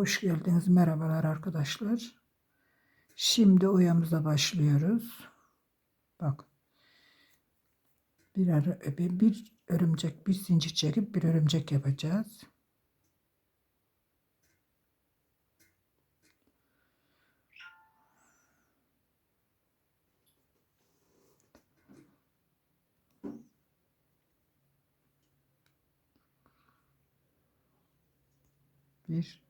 hoş geldiniz. Merhabalar arkadaşlar. Şimdi oyamıza başlıyoruz. Bak. Bir, ara- bir, bir örümcek, bir zincir çekip bir örümcek yapacağız. Bir,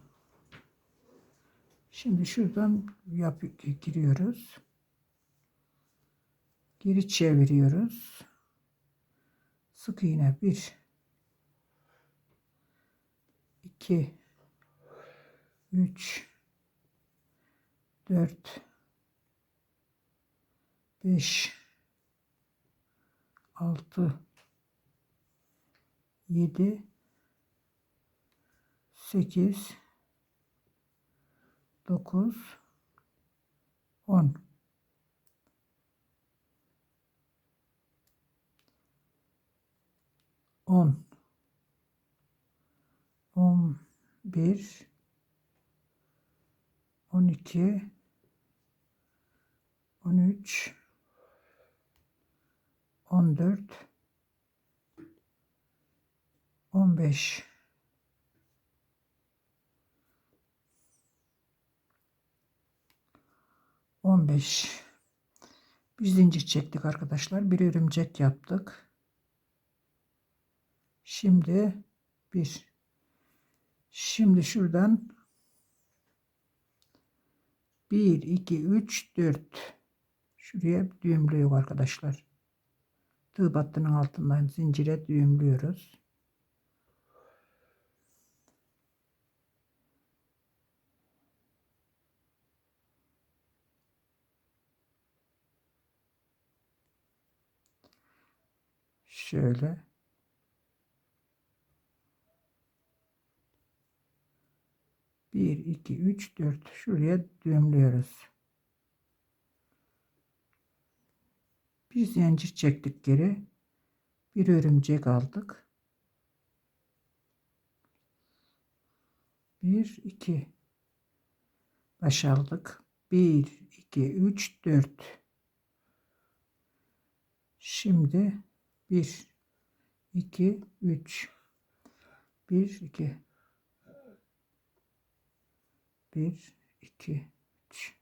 Şimdi şuradan yap giriyoruz. Geri çeviriyoruz. Sık iğne bir, iki, üç, dört, beş, altı, yedi, sekiz, dokuz, on. On. On bir. On iki. On üç. On dört. On beş. On beş. Bir zincir çektik arkadaşlar. Bir örümcek yaptık. Şimdi bir. Şimdi şuradan bir, iki, üç, dört. Şuraya düğümlüyor arkadaşlar. Tığ battının altından zincire düğümlüyoruz. Şöyle. Bir, iki, üç, dört. Şuraya düğümlüyoruz. Bir zincir çektik geri. Bir örümcek aldık. Bir, iki. Baş aldık. Bir, iki, üç, dört. Şimdi bir, iki, üç. Bir, iki. Bir, iki, üç.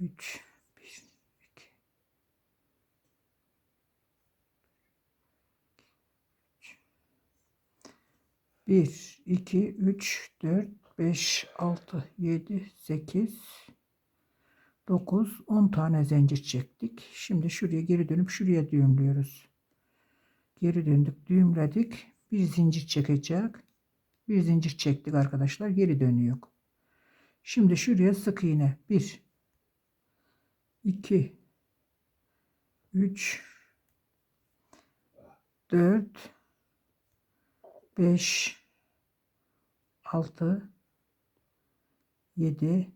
Üç, bir, iki. Üç. Bir, iki, üç, dört, beş, altı, yedi, sekiz, dokuz, on tane zincir çektik. Şimdi şuraya geri dönüp şuraya düğümlüyoruz. Geri döndük, düğümledik. Bir zincir çekecek. Bir zincir çektik arkadaşlar. Geri dönüyor. Şimdi şuraya sık iğne. 1 2 3 4 5 6 7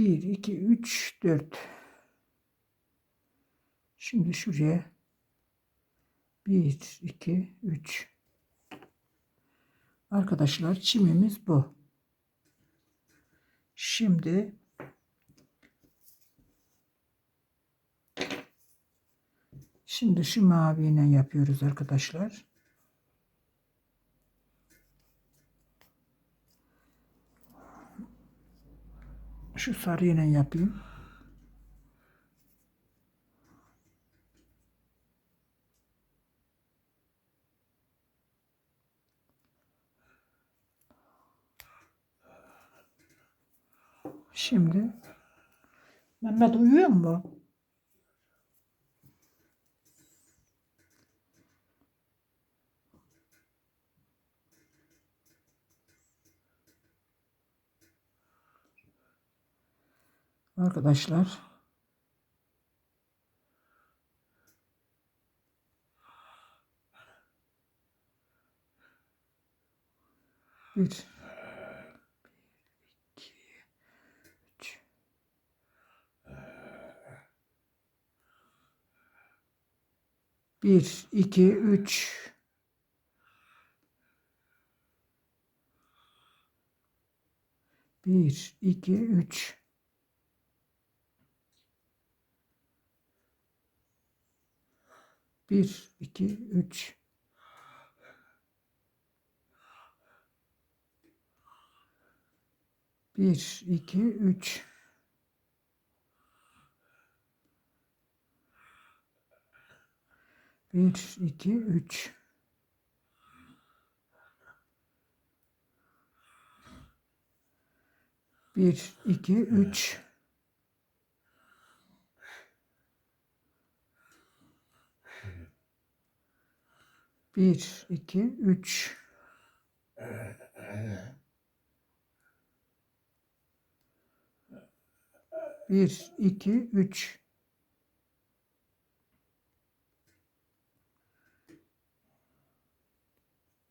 1, 2, 3, 4. Şimdi şuraya 1, 2, 3. Arkadaşlar çimimiz bu. Şimdi Şimdi şu maviyle yapıyoruz arkadaşlar. Şu sarıyla yapayım. Şimdi Mehmet uyuyor mu? Arkadaşlar. Bir. Bir iki üç. Bir iki üç Bir, iki, üç. Bir, iki, üç. Bir, iki, üç. Bir, iki, üç. Bir, iki, üç. Bir, iki, üç.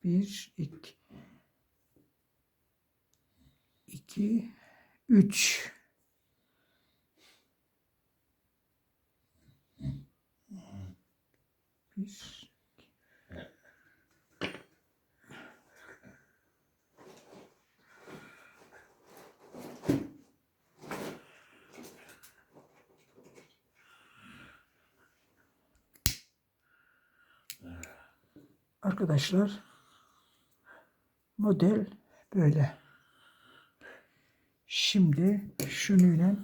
Bir, iki. İki, üç. Bir, Arkadaşlar model böyle. Şimdi şunuyla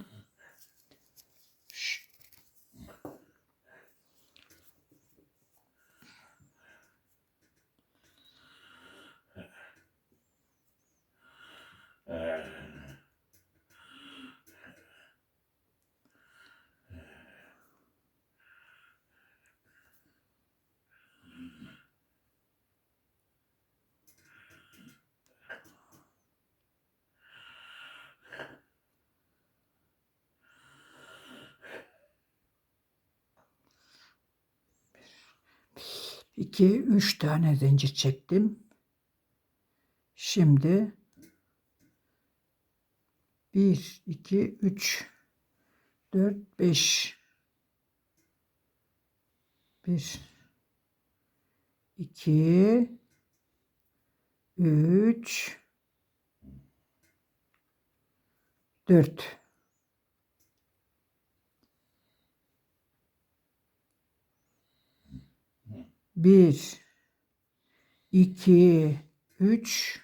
2 3 tane zincir çektim. Şimdi 1 2 3 4 5 1 2 3 4 Bir, iki, üç.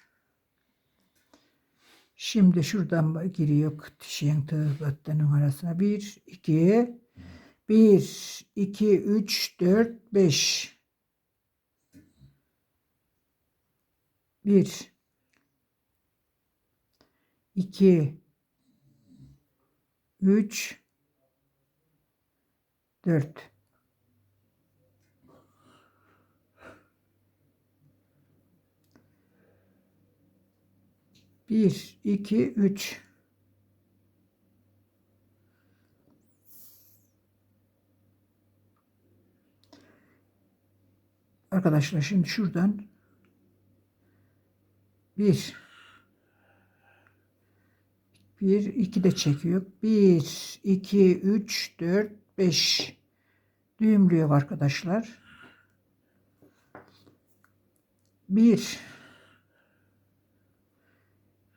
Şimdi şuradan giriyor şeyin tığ battının arasına. Bir, iki, bir, iki, üç, dört, beş. Bir, iki, üç, dört. Bir, iki, üç. Arkadaşlar şimdi şuradan bir 1, 2 de çekiyor. 1, 2, 3, 4, 5 düğümlüyor arkadaşlar. 1,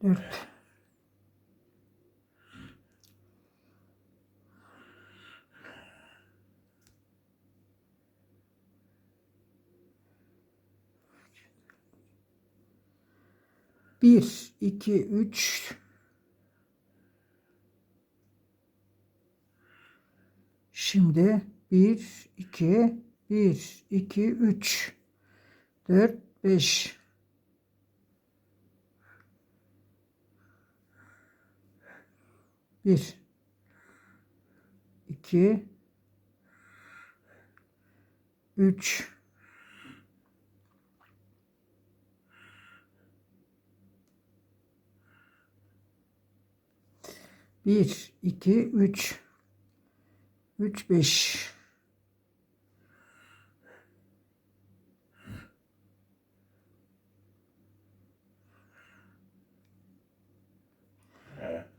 4 1 2 3 Şimdi 1 2 1 2 3 4 5 Bir, iki, üç, bir, iki, üç, üç, beş.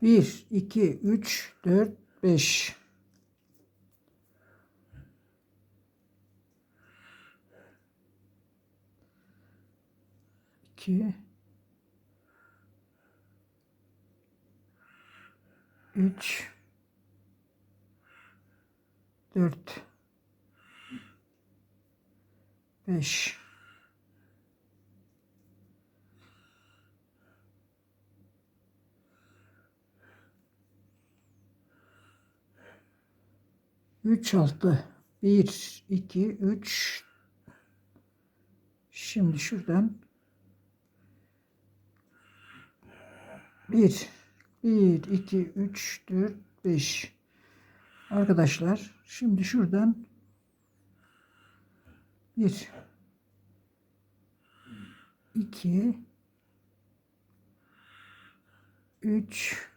Bir, iki, üç, dört, beş. İki. Üç. Dört. Beş. 3 6 1 2 3 Şimdi şuradan. 1 1 2 3 4 5 Arkadaşlar şimdi şuradan. 1 2 3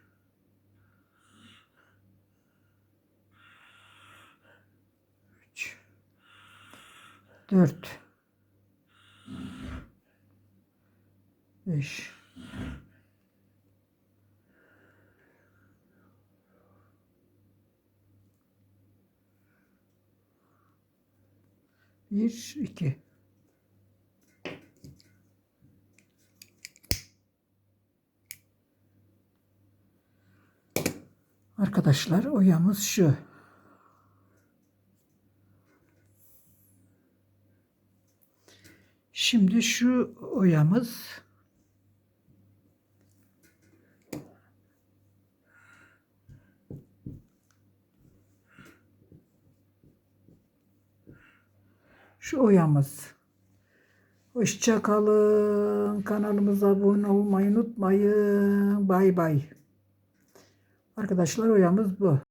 4 5 1 2 Arkadaşlar oyamız şu. Şimdi şu oyamız şu oyamız. Hoşça kalın. Kanalımıza abone olmayı unutmayın. Bay bay. Arkadaşlar oyamız bu.